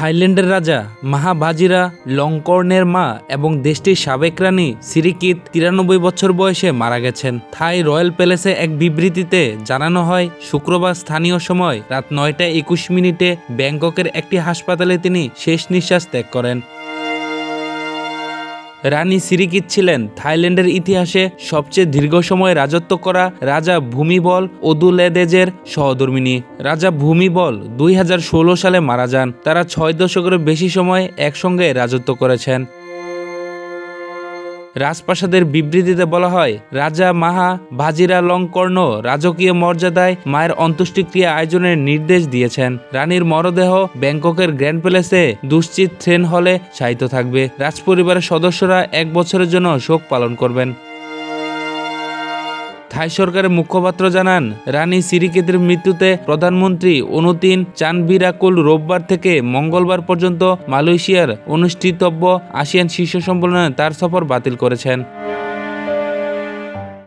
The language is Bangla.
থাইল্যান্ডের রাজা মাহাবাজিরা লংকর্ণের মা এবং দেশটির সাবেক রানী সিরিকিত তিরানব্বই বছর বয়সে মারা গেছেন। থাই রয়্যাল প্যালেসে এক বিবৃতিতে জানানো হয়, শুক্রবার স্থানীয় সময় রাত নয়টা একুশ মিনিটে ব্যাংককের একটি হাসপাতালে তিনি শেষ নিঃশ্বাস ত্যাগ করেন। রানী সিরিকিত ছিলেন। থাইল্যান্ডের ইতিহাসে সবচেয়ে দীর্ঘ সময় রাজত্ব করা রাজা ভূমিবল ওদুলেদেজের সহধর্মিনী রাজা ভূমিবল দুই হাজার ষোলো সালে মারা যান। তারা ছয় দশকেরও বেশি সময় একসঙ্গে রাজত্ব করেছেন। রাজপ্রাসাদের বিবৃতিতে বলা হয়, রাজা মাহা ভাজিরা লংকর্ণ রাজকীয় মর্যাদায় মায়ের অন্ত্যেষ্টিক্রিয়া আয়োজনের নির্দেশ দিয়েছেন। রানীর মরদেহ ব্যাংককের গ্র্যান্ড প্যালেসে দুশ্চিত ট্রেন হলে শায়িত থাকবে। রাজপরিবারের সদস্যরা এক বছরের জন্য শোক পালন করবেন। থাই সরকারের মুখপাত্র জানান, রানী সিরিকেতের মৃত্যুতে প্রধানমন্ত্রী অনুতিন চানবিরাকুল রোববার থেকে মঙ্গলবার পর্যন্ত মালয়েশিয়ার অনুষ্ঠিতব্য আসিয়ান শীর্ষ সম্মেলনে তার সফর বাতিল করেছেন।